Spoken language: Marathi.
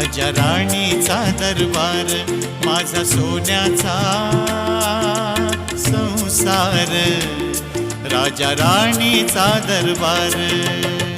राजा राणीचा दरबार माझा सोन्याचा संसार. राजा राणीचा दरबार.